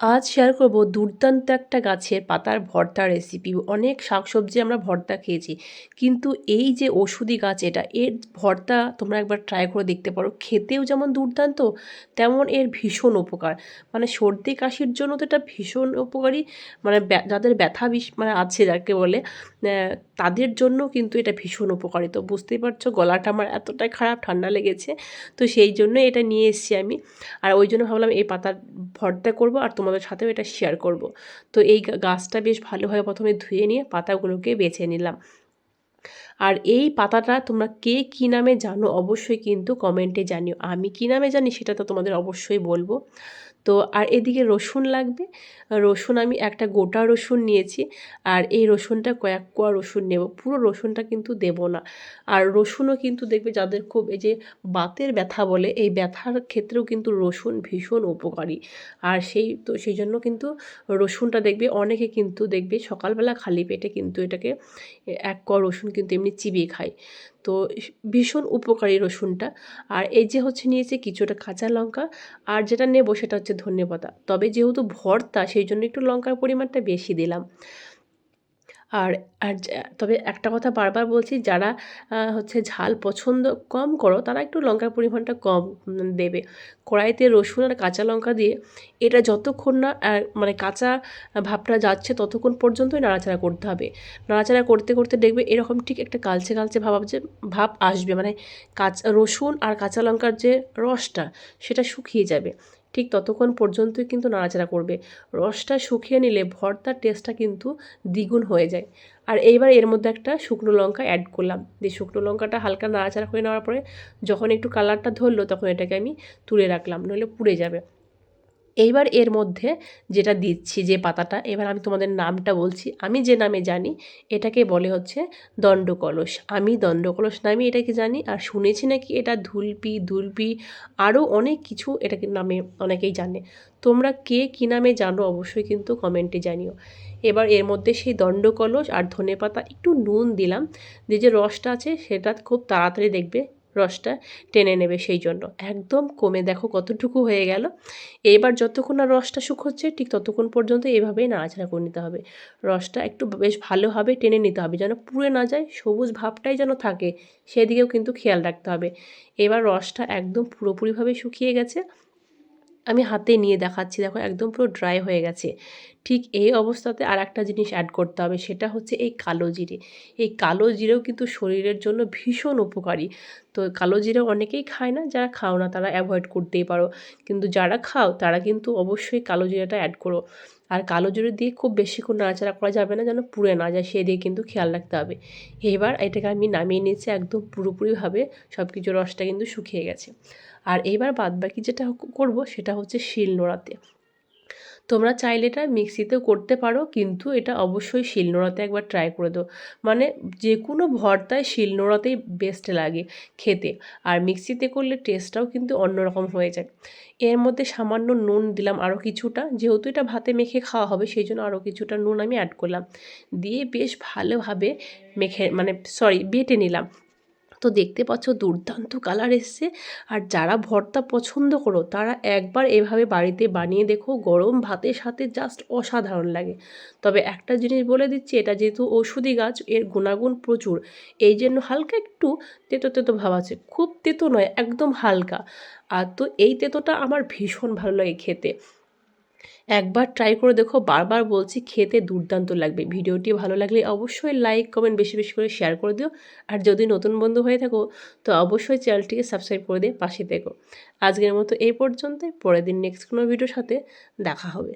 আজ শেয়ার করব দুর্দান্ত একটা গাছের পাতার ভর্তা রেসিপি অনেক শাকসবজি আমরা ভর্তা খেয়েছি, কিন্তু এই যে ওষুধি গাছ এটা, এর ভর্তা তোমরা একবার ট্রাই করে দেখতে পারো। খেতেও যেমন দুর্দান্ত, তেমন এর ভীষণ উপকার। মানে সর্দি কাশির জন্য তো এটা ভীষণ উপকারী। মানে যাদের ব্যথা বিষ মানে আছে যাকে বলে তাদের জন্য কিন্তু এটা ভীষণ উপকারী। তো বুঝতেই পারছ, গলাটা আমার এতটাই খারাপ, ঠান্ডা লেগেছে। তো সেই জন্য এটা নিয়ে এসেছি আমি। আর ওই জন্য ভাবলাম এই পাতার ভর্তা করব, আর তোমাদের সাথেও এটা শেয়ার করব। তো এই গাছটা বেশ ভালোভাবে প্রথমে ধুয়ে নিয়ে পাতাগুলোকে বেছে নিলাম। আর এই পাতাটা তোমরা কে কী নামে জানো অবশ্যই কিন্তু কমেন্টে জানিও। আমি কী নামে জানি সেটা তো তোমাদের অবশ্যই বলব। তো আর এদিকে রসুন লাগবে। রসুন আমি একটা গোটা রসুন নিয়েছি আর এই রসুনটা কয়েক কোয়া রসুন নেব। পুরো রসুনটা কিন্তু দেব না। আর রসুনও কিন্তু দেখবে যাদের খুব এই যে বাতের ব্যথা বলে, এই ব্যথার ক্ষেত্রেও কিন্তু রসুন ভীষণ উপকারী। আর সেই তো সেই জন্য কিন্তু রসুনটা দেখবে অনেকে কিন্তু দেখবে সকালবেলা খালি পেটে কিন্তু এটাকে এক ক রসুন কিন্তু এমনি চিবিয়ে খায়। তো ভীষণ উপকারী রসুনটা। আর এই যে হচ্ছে নিয়েছে কিছুটা কাঁচা লঙ্কা। আর যেটা নেব সেটা হচ্ছে ধনে পাতা তবে যেহেতু ভর্তা, সেই জন্য একটু লঙ্কার পরিমাণটা বেশি দিলাম। আর আর তবে একটা কথা বারবার বলছি, যারা হচ্ছে ঝাল পছন্দ কম করো, তারা একটু লঙ্কার পরিমাণটা কম দেবে। কড়াইতে রসুন আর কাঁচা লঙ্কা দিয়ে এটা যতক্ষণ না মানে কাঁচা ভাবটা যাচ্ছে ততক্ষণ পর্যন্তই নাড়াচাড়া করতে হবে। নাড়াচাড়া করতে করতে দেখবে এরকম ঠিক একটা কালচে কালচে ভাব যে, ভাব আসবে। মানে কাঁচা, রসুন আর কাঁচা লঙ্কার যে রসটা, সেটা শুকিয়ে যাবে। ঠিক ততক্ষণ পর্যন্তই কিন্তু নাড়াচাড়া করবে। রসটা শুকিয়ে নিলে ভর্তার টেস্টটা কিন্তু দ্বিগুণ হয়ে যায়। আর এইবার এর মধ্যে একটা শুকনো লঙ্কা অ্যাড করলাম। দিয়ে শুকনো লঙ্কাটা হালকা নাড়াচাড়া করে নেওয়ার পরে যখন একটু কালারটা ধরলো তখন এটাকে আমি তুলে রাখলাম, নইলে পুড়ে যাবে। এইবার এর মধ্যে যেটা দিচ্ছি যে পাতাটা, এবার আমি তোমাদের নামটা বলছি। আমি যে নামে জানি, এটাকে বলে হচ্ছে দণ্ডকলস। আমি দণ্ডকলস নামে এটাকে জানি, আর শুনেছি নাকি এটা ধুলপি, দুলপি, আরও অনেক কিছু এটাকে নামে অনেকেই জানে। তোমরা কে কী নামে জানো অবশ্যই কিন্তু কমেন্টে জানিও। এবার এর মধ্যে সেই দণ্ডকলস আর ধনে পাতা একটু নুন দিলাম। যে যে রসটা আছে, সেটা খুব তাড়াতাড়ি দেখবে। রসটা টেনে নেবে সেই জন্য। একদম কমে, দেখো কতটুকু হয়ে গেল। এবার যতক্ষণ না রসটা শুকোচ্ছে, ঠিক ততক্ষণ পর্যন্ত এভাবেই নাড়াচাড়া করে নিতে হবে। রসটা একটু বেশ ভালোভাবে টেনে নিতে হবে, যেন পুড়ে না যায়, সবুজ ভাবটাই যেন থাকে, সেদিকেও কিন্তু খেয়াল রাখতে হবে। এবার রসটা একদম পুরোপুরিভাবে শুকিয়ে গেছে। আমি হাতে নিয়ে দেখাচ্ছি। দেখো, একদম পুরো ড্রাই হয়ে গেছে। ঠিক এই অবস্থাতে আর একটা জিনিস অ্যাড করতে হবে, সেটা হচ্ছে এই কালো জিরে। এই কালো জিরেও কিন্তু শরীরের জন্য ভীষণ উপকারী। তো কালো জিরে অনেকেই খায় না, যারা খাও না তারা অ্যাভয়েড করতেই পারো। কিন্তু যারা খাও, তারা কিন্তু অবশ্যই কালো জিরাটা অ্যাড করো। আর কালো জিরে দিয়ে খুব বেশিক্ষণ নাড়াচাড়া করা যাবে না, যেন পুড়ে না যায় সেই দিয়ে কিন্তু খেয়াল রাখতে হবে। এবার এটাকে আমি নামিয়ে নিয়েছি একদম পুরোপুরিভাবে সব কিছু রসটা কিন্তু শুকিয়ে গেছে। আর এবার বাদবাকি যেটা করব সেটা হচ্ছে শিল নোড়াতে। তোমরা চাইলে এটা মিক্সিতেও করতে পারো, কিন্তু এটা অবশ্যই শিলনোড়াতে একবার ট্রাই করে দাও। মানে যে কোনো ভর্তায় শিলনোড়াতেই বেস্ট লাগে খেতে, আর মিক্সিতে করলে টেস্টটাও কিন্তু অন্যরকম হয়ে যায়। এর মধ্যে সামান্য নুন দিলাম আরও কিছুটা, যেহেতু এটা ভাতে মেখে খাওয়া হবে সেই জন্য আরও কিছুটা নুন আমি অ্যাড করলাম। দিয়ে বেশ ভালোভাবে মেখে মানে সরি বেটে নিলাম। তো দেখতে পাচ্ছ দুর্দান্ত কালার এসছে। আর যারা ভর্তা পছন্দ করো, তারা একবার এভাবে বাড়িতে বানিয়ে দেখো, গরম ভাতের সাথে জাস্ট অসাধারণ লাগে। তবে একটা জিনিস বলে দিচ্ছি, এটা যেহেতু ওষুধি গাছ, এর গুণাগুণ প্রচুর। এই জন্য হালকা একটু তেতো তেতো ভাব আছে। খুব তেতো নয়, একদম হালকা। আর তো এই তেতোটা আমার ভীষণ ভালো লাগে খেতে। একবার ট্রাই করে দেখো, বারবার বলছি খেতে দুর্দান্ত লাগবে। ভিডিওটি ভালো লাগলে অবশ্যই লাইক কমেন্ট বেশি বেশি করে শেয়ার করে দিও। আর যদি নতুন বন্ধু হয়ে থাকো, তো অবশ্যই চ্যানেলটিকে সাবস্ক্রাইব করে দিয়ে পাশে দেখো আজকের মতো এই পর্যন্ত পরের দিন নেক্সট কোনো ভিডিওর সাথে দেখা হবে।